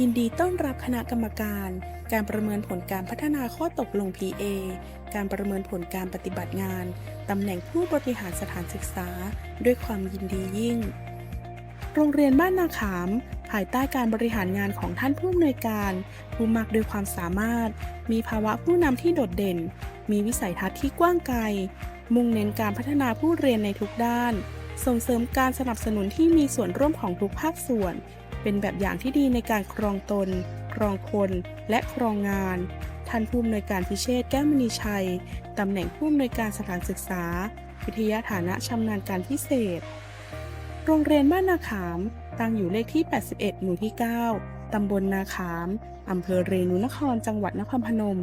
ยินดีต้อนรับคณะกรรมการ การประเมินผลการพัฒนาข้อตกลง PA การประเมินผลการปฏิบัติงาน ตำแหน่งผู้บริหารสถานศึกษา ด้วยความยินดียิ่ง โรงเรียนบ้านนาขาม ภายใต้การบริหารงานของท่านผู้อำนวยการ ผู้มากด้วยความสามารถ มีภาวะผู้นำที่โดดเด่น มีวิสัยทัศน์ที่กว้างไกล มุ่งเน้นการพัฒนาผู้เรียนในทุกด้าน ส่งเสริมการสนับสนุนที่มีส่วนร่วมของทุกภาคส่วน เป็นแบบอย่างที่ดีในการครองตน ครองคน และครองงาน ท่านผู้อำนวยการพิเชษแก้วมณีชัย ตำแหน่งผู้อำนวยการสถานศึกษา วิทยาฐานะชำนาญการพิเศษ โรงเรียนบ้านนาขาม ตั้งอยู่เลขที่ 81 หมู่ที่ 9 ตำบลนาขาม อำเภอเรนูนคร จังหวัดนครพนม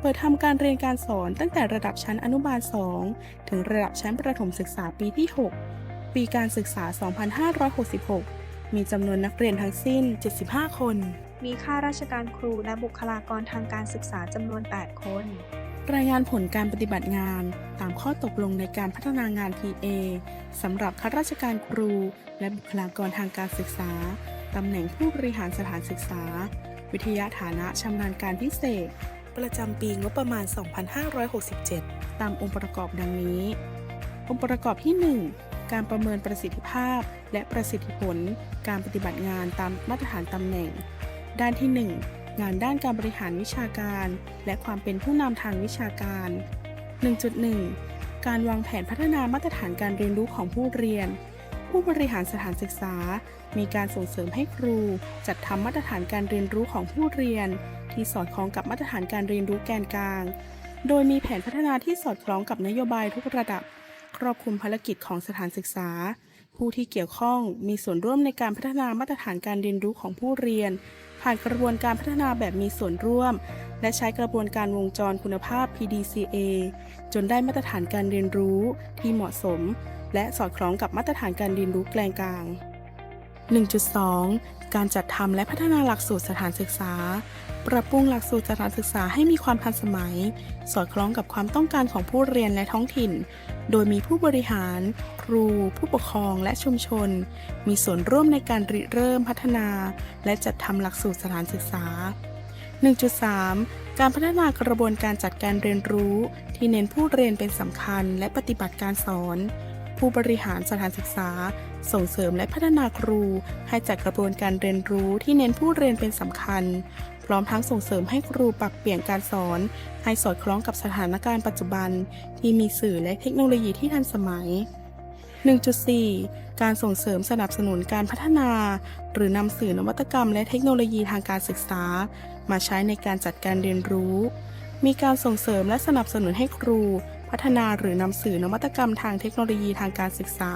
เปิดทำการเรียนการสอนตั้งแต่ระดับชั้นอนุบาล 2 ถึงระดับชั้นประถมศึกษาปีที่ 6 ปีการศึกษา 2566 มีจำนวนนักเรียนทั้งสิ้น 75 คน มีข้าราชการครูและบุคลากรทางการศึกษาจำนวน 8 คน รายงานผลการปฏิบัติงานตามข้อตกลงในการพัฒนางาน PA สำหรับข้าราชการครู และบุคลากรทางการศึกษาตำแหน่งผู้บริหารสถานศึกษา วิทยาฐานะชำนาญการพิเศษ ประจำปีงบประมาณ 2567 ตามองค์ประกอบดังนี้ องค์ประกอบที่ 1 การประเมินประสิทธิภาพ และประสิทธิผล การปฏิบัติงานตามมาตรฐานตำแหน่ง ด้านที่ 1 งานด้านการบริหารวิชาการ และความเป็นผู้นำทางวิชาการ 1.1 การวางแผนพัฒนามาตรฐานการเรียนรู้ของผู้เรียน ผู้บริหารสถานศึกษา มีการส่งเสริมให้ครู จัดทำมาตรฐานการเรียนรู้ของผู้เรียน ที่สอดคล้องกับมาตรฐานการเรียนรู้แกนกลาง โดยมีแผนพัฒนาที่สอดคล้องกับนโยบายทุกระดับ รอบคลุมภารกิจของสถานศึกษา ผู้ที่เกี่ยวข้องมีส่วนร่วมในการพัฒนามาตรฐานการเรียนรู้ของผู้เรียน ผ่านกระบวนการพัฒนาแบบมีส่วนร่วม และใช้กระบวนการวงจรคุณภาพ PDCA จนได้มาตรฐานการเรียนรู้ที่เหมาะสม และสอดคล้องกับมาตรฐานการเรียนรู้แกลงกลาง 1.2 การจัดทำและพัฒนาหลักสูตรสถานศึกษา ปรับปรุงหลักสูตรสถานศึกษาให้มีความทันสมัย สอดคล้องกับความต้องการของผู้เรียนและท้องถิ่น โดยมีผู้บริหาร ครู ผู้ปกครองและชุมชน มีส่วนร่วมในการริเริ่มพัฒนา และจัดทำหลักสูตรสถานศึกษา 1.3 การพัฒนากระบวนการจัดการเรียนรู้ ที่เน้นผู้เรียนเป็นสำคัญและปฏิบัติการสอน ผู้บริหารสถานศึกษา ส่งเสริมและพัฒนาครู ให้จัดกระบวนการเรียนรู้ที่เน้นผู้เรียนเป็นสำคัญ พร้อมทั้งส่งเสริมให้ครูปรับเปลี่ยนการสอน ให้สอดคล้องกับสถานการณ์ปัจจุบัน ที่มีสื่อและเทคโนโลยีที่ทันสมัย 1.4 การส่งเสริมสนับสนุนการพัฒนา หรือนำสื่อนวัตกรรม และเทคโนโลยีทางการศึกษา มาใช้ในการจัดการเรียนรู้ มีการส่งเสริมและสนับสนุนให้ครู พัฒนาหรือนำสื่อนวัตกรรมทางเทคโนโลยีทางการศึกษา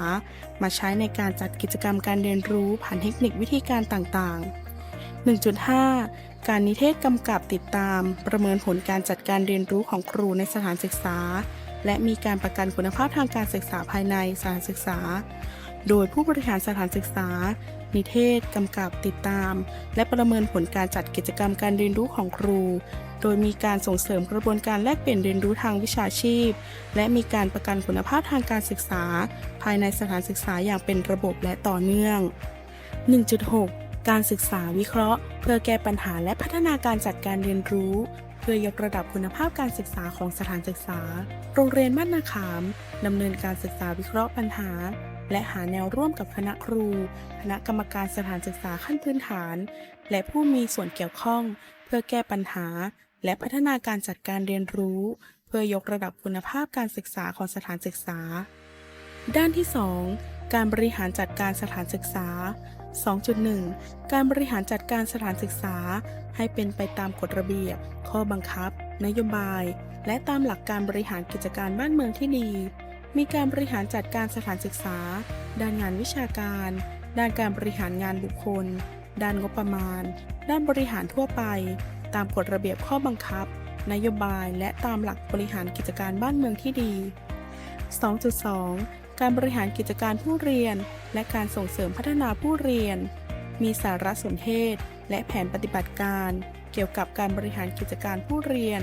มาใช้ในการจัดกิจกรรมการเรียนรู้ผ่านเทคนิควิธีการต่างๆ 1.5 การนิเทศกำกับติดตาม ประเมินผลการจัดการเรียนรู้ของครูในสถานศึกษา และมีการประกันคุณภาพทางการศึกษาภายในสถานศึกษา โดยผู้บริหารสถานศึกษานิเทศ กำกับติดตาม และประเมินผลการจัดกิจกรรมการเรียนรู้ของครู โดยมีการส่งเสริมกระบวนการแลกเปลี่ยนเรียนรู้ทางวิชาชีพ และมีการประกันคุณภาพทางการศึกษา ภายในสถานศึกษาอย่างเป็นระบบและต่อเนื่อง 1.6 การศึกษาวิเคราะห์ เพื่อแก้ปัญหาและพัฒนาการจัดการเรียนรู้เพื่อยกระดับคุณภาพการศึกษาของสถานศึกษา โรงเรียนบ้านนาขาม ดำเนินการศึกษาวิเคราะห์ปัญหา และหาแนวร่วมกับคณะครู คณะกรรมการสถานศึกษาขั้นพื้นฐาน และผู้มีส่วนเกี่ยวข้อง เพื่อแก้ปัญหา และพัฒนาการจัดการเรียนรู้ เพื่อยกระดับคุณภาพการศึกษาของสถานศึกษา ด้านที่ 2 การบริหารจัดการสถานศึกษา 2.1 การบริหารจัดการสถานศึกษา ให้เป็นไปตามกฎระเบียบ ข้อบังคับ นโยบาย และตามหลักการบริหารกิจการบ้านเมืองที่ดี มีการบริหารจัดการสถานศึกษา ด้านงานวิชาการ ด้านการบริหารงานบุคคล ด้านงบประมาณ ด้านบริหารทั่วไป ตามกฎระเบียบข้อบังคับ นโยบายและตามหลักบริหารกิจการบ้านเมืองที่ดี 2.2 การบริหารกิจการผู้เรียน และการส่งเสริมพัฒนาผู้เรียน มีสารสนเทศ และแผนปฏิบัติการ เกี่ยวกับการบริหารกิจการผู้เรียน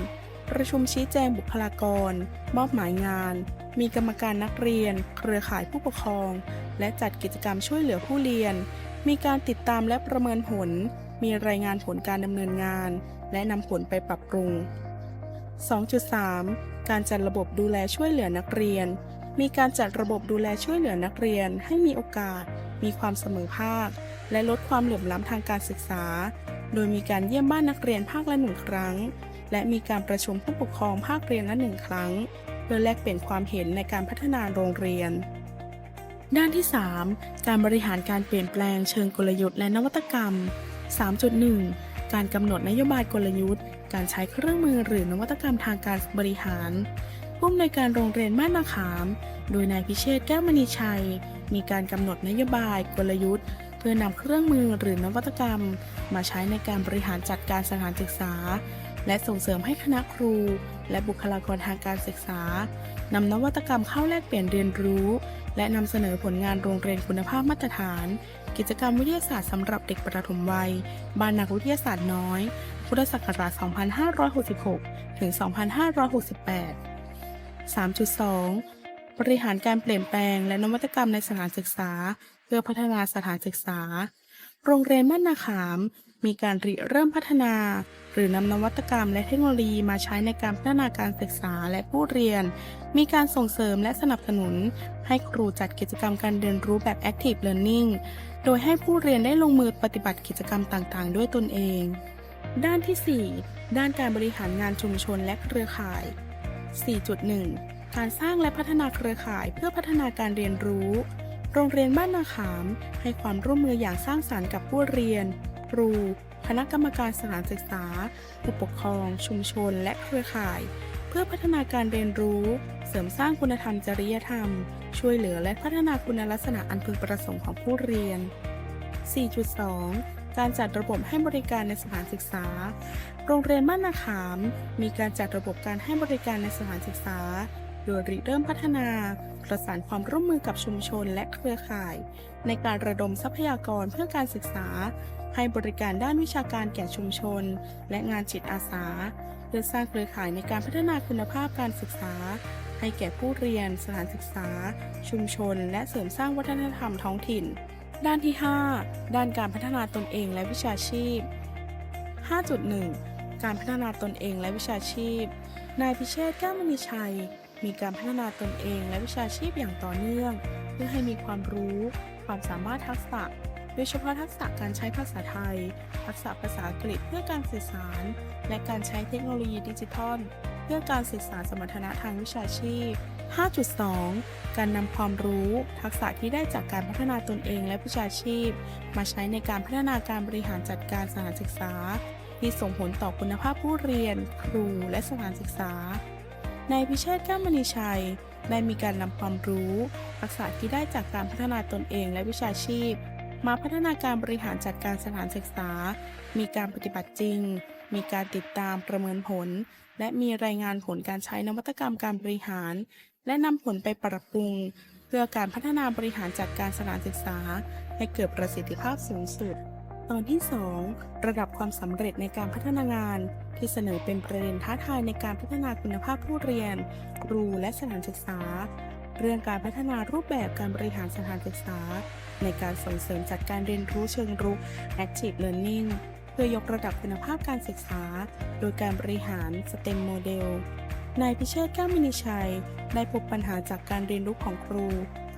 ประชุมชี้แจงบุคลากร มอบหมายงาน มีกรรมการนักเรียน เครือข่ายผู้ปกครอง และจัดกิจกรรมช่วยเหลือผู้เรียน มีการติดตามและประเมินผล มีรายงานผลการดำเนินงาน และนำผลไปปรับปรุง 2.3 การจัดระบบดูแลช่วยเหลือนักเรียน มีการจัดระบบดูแลช่วยเหลือนักเรียน ให้มีโอกาส มีความเสมอภาค และลดความเหลื่อมล้ำทางการศึกษา โดยมีการเยี่ยมบ้านนักเรียนภาคละหนึ่งครั้ง และมีการประชุมผู้ปกครองภาคเรียนละหนึ่งครั้ง เพื่อแลกเปลี่ยนความเห็นในการพัฒนาโรงเรียน ด้านที่ 3 การบริหารการเปลี่ยนแปลงเชิงกลยุทธ์และนวัตกรรม 3.1 การกำหนดนโยบายกลยุทธ์ การใช้เครื่องมือหรือนวัตกรรมทางการบริหารผู้อำนวยการโรงเรียนบ้านนาขาม โดยนายพิเชษแก้วมณีชัย มีการกำหนดนโยบายกลยุทธ์ เพื่อนำเครื่องมือหรือนวัตกรรม มาใช้ในการบริหารจัดการสถานศึกษา และส่งเสริมให้คณะครู และบุคลากรทางการศึกษานำนวัตกรรมเข้าแลกเปลี่ยนเรียนรู้ และนำเสนอผลงานโรงเรียนคุณภาพมาตรฐาน กิจกรรมวิทยาศาสตร์สำหรับเด็กประถมวัย บ้านนักวิทยาศาสตร์น้อย พุทธศักราช 2566 ถึง 2568 3.2 บริหารการเปลี่ยนแปลงและนวัตกรรมในสถานศึกษา เพื่อพัฒนาสถานศึกษา โรงเรียนบ้านนาขาม มีการริเริ่มพัฒนา หรือนำนวัตกรรมและเทคโนโลยีมาใช้ในการพัฒนาการศึกษาและผู้เรียน มีการส่งเสริมและสนับสนุน ให้ครูจัดกิจกรรมการเรียนรู้แบบ Active Learning โดยให้ผู้เรียนได้ลงมือปฏิบัติกิจกรรมต่างๆ ด้วยตนเอง ด้านที่ 4 ด้านการบริหารงานชุมชนและเครือข่าย 4.1 การสร้างและพัฒนาเครือข่ายเพื่อพัฒนาการเรียนรู้ โรงเรียนบ้านนาขาม ให้ความร่วมมืออย่างสร้างสรรค์กับผู้เรียน ครู คณะกรรมการสถานศึกษา ผู้ปกครอง ชุมชน และเครือข่าย เพื่อพัฒนาการเรียนรู้ เสริมสร้างคุณธรรมจริยธรรม ช่วยเหลือและพัฒนาคุณลักษณะอันพึงประสงค์ของผู้เรียน 4.2การจัดระบบให้บริการในสถานศึกษา โรงเรียนบ้านนาขาม มีการจัดระบบการให้บริการในสถานศึกษา โดยริเริ่มพัฒนาประสานความร่วมมือกับชุมชนและเครือข่าย ในการระดมทรัพยากรเพื่อการศึกษา ให้บริการด้านวิชาการแก่ชุมชน และงานจิตอาสาเพื่อสร้างเครือข่ายในการพัฒนาคุณภาพการศึกษา ให้แก่ผู้เรียน สถานศึกษา ชุมชน และเสริมสร้างวัฒนธรรมท้องถิ่น ด้านที่ 5 ด้านการพัฒนาตนเองและวิชาชีพ 5.1 การพัฒนาตนเองและวิชาชีพ นายพิเชษฐ์แก้วมณีชัย มีการพัฒนาตนเองและวิชาชีพอย่างต่อเนื่อง เพื่อให้มีความรู้ ความสามารถทักษะ โดยเฉพาะทักษะการใช้ภาษาไทย ทักษะภาษาอังกฤษเพื่อการสื่อสาร และการใช้เทคโนโลยีดิจิทัล เพื่อการศึกษาสมรรถนะทางวิชาชีพ 5.2 การนำความรู้ ทักษะที่ได้จากการพัฒนาตนเองและวิชาชีพ มาใช้ในการพัฒนาการบริหารจัดการสถานศึกษา ที่ส่งผลต่อคุณภาพผู้เรียน ครูและสถานศึกษา นายพิเชษแก้วมณีชัยได้มีการนำความรู้ ทักษะที่ได้จากการพัฒนาตนเองและวิชาชีพ มาพัฒนาการบริหารจัดการสถานศึกษา มีการปฏิบัติจริง มีการติดตามประเมินผล และมีรายงานผลการใช้นวัตกรรมการบริหาร และนำผลไปปรับปรุง เพื่อการพัฒนาบริหารจัดการสถานศึกษา ให้เกิดประสิทธิภาพสูงสุด ตอนที่ 2 ระดับความสำเร็จในการพัฒนางาน ที่เสนอเป็นประเด็นท้าทายในการพัฒนาคุณภาพผู้เรียน ครูและสถานศึกษา เรื่องการพัฒนารูปแบบการบริหารสถานศึกษา ในการส่งเสริมจัดการเรียนรู้เชิงรุก Active Learning เพื่อยกระดับคุณภาพการศึกษา โดยการบริหาร STEM Model นายพิเชษฐ์แก้วมินิชัย ได้พบปัญหาจากการเรียนรู้ของครู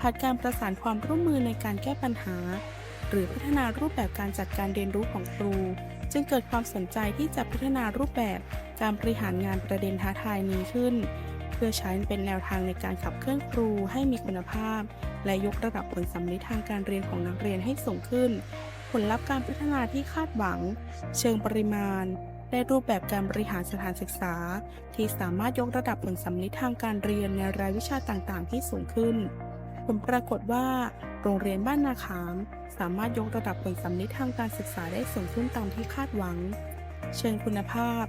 ขาดการประสานความร่วมมือในการแก้ปัญหา หรือพัฒนารูปแบบการจัดการเรียนรู้ของครู จึงเกิดความสนใจที่จะพัฒนารูปแบบการบริหารงานประเด็นท้าทายนี้ขึ้น เพื่อใช้เป็นแนวทางในการขับเคลื่อนครูให้มีคุณภาพ และยกระดับผลสำลิดทางการเรียนของนักเรียนให้สูงขึ้น ผลลัพธ์การพัฒนาที่คาดหวัง เชิงปริมาณและรูปแบบการบริหารสถานศึกษา ที่สามารถยกระดับผลสำลิดทางการเรียนในรายวิชาต่างๆ ที่สูงขึ้น ผลปรากฏว่า โรงเรียนบ้านนาขาม สามารถยกระดับผลสำลิดทางการศึกษาได้สูงขึ้นตามที่คาดหวัง เชิงคุณภาพ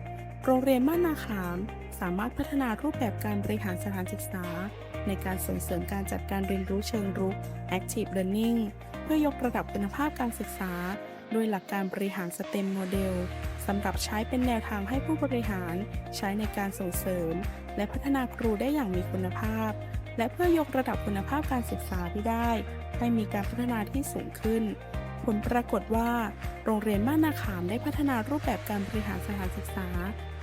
โรงเรียนบ้านนาขาม สามารถพัฒนารูปแบบการบริหารสถานศึกษา ในการส่งเสริมการจัดการเรียนรู้เชิงรุก Active Learning เพื่อยกระดับคุณภาพการศึกษา โดยหลักการบริหาร STEM Model สำหรับใช้เป็นแนวทางให้ผู้บริหาร ใช้ในการส่งเสริม และพัฒนาครูได้อย่างมีคุณภาพ และเพื่อยกระดับคุณภาพการศึกษาที่ได้ ให้มีการพัฒนาที่สูงขึ้น ผลปรากฏว่า โรงเรียนบ้านนาขามได้พัฒนารูปแบบการบริหารสถานศึกษา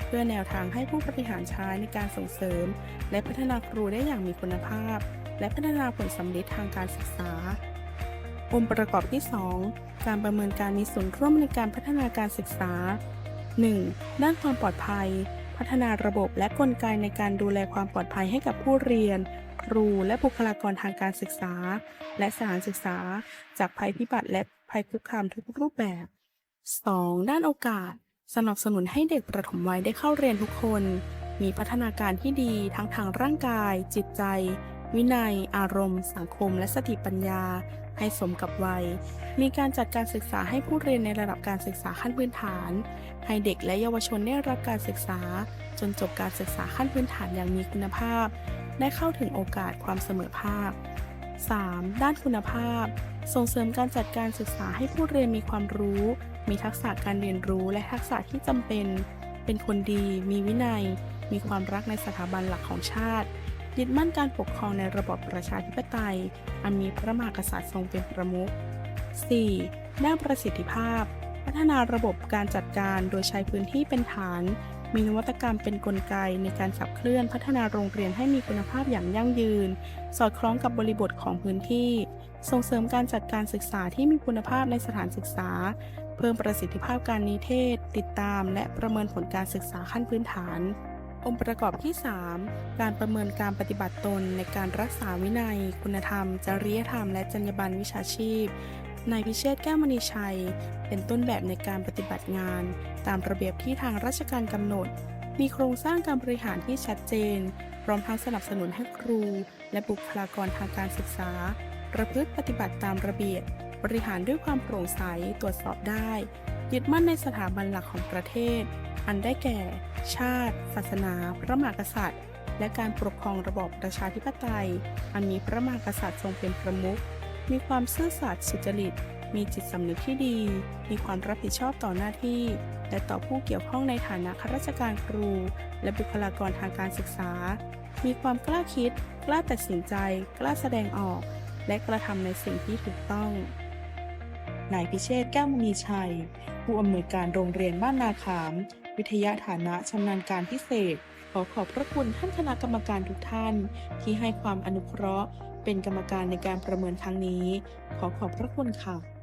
เพื่อแนวทางให้ผู้บริหารใช้ในการส่งเสริม และพัฒนาครูได้อย่างมีคุณภาพ และพัฒนาผลสำเร็จทางการศึกษา องค์ประกอบที่ 2 การประเมินการมีส่วนร่วมในการพัฒนาการศึกษา 1. ด้านความปลอดภัย พัฒนาระบบและกลไกในการดูแลความปลอดภัยให้กับผู้เรียน ครู และบุคลากรทางการศึกษา และสถานศึกษา จากภัยพิบัติและภัยคุกคามทุกรูปแบบ 2. ด้านโอกาส สนับสนุนให้เด็กประถมวัยได้เข้าเรียนทุกคน มีพัฒนาการที่ดีทั้งทางร่างกาย จิตใจ วินัย อารมณ์ สังคม และสติปัญญา ให้สมกับวัย มีการจัดการศึกษาให้ผู้เรียนในระดับการศึกษาขั้นพื้นฐาน ให้เด็กและเยาวชนได้รับการศึกษา จนจบการศึกษาขั้นพื้นฐานอย่างมีคุณภาพ ได้เข้าถึงโอกาสความเสมอภาค 3. ด้านคุณภาพ ส่งเสริมการจัดการศึกษาให้ผู้เรียนมีความรู้ มีทักษะการเรียนรู้และทักษะที่จำเป็น เป็นคนดี มีวินัย มีความรักในสถาบันหลักของชาติ ยึดมั่นการปกครองในระบอบประชาธิปไตย อันมีพระมหากษัตริย์ทรงเป็นประมุข 4. ด้านประสิทธิภาพ พัฒนาระบบการจัดการโดยใช้พื้นที่เป็นฐาน มีนวัตกรรมเป็นนกลไกในการขับเคลื่อนพัฒนาโรงเรียนให้มีคุณภาพอย่างยั่งยืน สอดคล้องกับบริบทของพื้นที่ ส่งเสริมการจัดการศึกษาที่มีคุณภาพในสถานศึกษา เพิ่มประสิทธิภาพการนิเทศ ติดตาม และประเมินผลการศึกษาขั้นพื้นฐานองค์ประกอบที่ 3 การประเมินการปฏิบัติตนในการรักษาวินัย คุณธรรม จริยธรรม และจรรยาบรรณวิชาชีพ นายพิเชษแก้วมณีชัย เป็นต้นแบบในการปฏิบัติงาน ตามระเบียบที่ทางราชการกำหนด มีโครงสร้างการบริหารที่ชัดเจน พร้อมทั้งสนับสนุนให้ครู และบุคลากรทางการศึกษา ประพฤติปฏิบัติตามระเบียบ บริหารด้วยความโปร่งใสตรวจสอบได้ ยึดมั่นในสถาบันหลักของประเทศ อันได้แก่ ชาติ ศาสนา พระมหากษัตริย์ และการปกครองระบอบประชาธิปไตย อันมีพระมหากษัตริย์ทรงเป็นประมุข มีความซื่อสัตย์สุจริต มีจิตสำนึกที่ดี มีความรับผิดชอบต่อหน้าที่ และต่อผู้เกี่ยวข้องในฐานะข้าราชการครู และบุคลากรทางการศึกษา มีความกล้าคิด กล้าตัดสินใจ กล้าแสดงออก และกระทำในสิ่งที่ถูกต้อง นายพิเชษแก้วมณีชัย ผู้อำนวยการโรงเรียนบ้านนาขาม วิทยาฐานะชำนาญการพิเศษขอขอบพระคุณท่านคณะกรรมการทุกท่าน ที่ให้ความอนุเคราะห์ เป็นกรรมการในการประเมินครั้งนี้ ขอขอบพระคุณค่ะ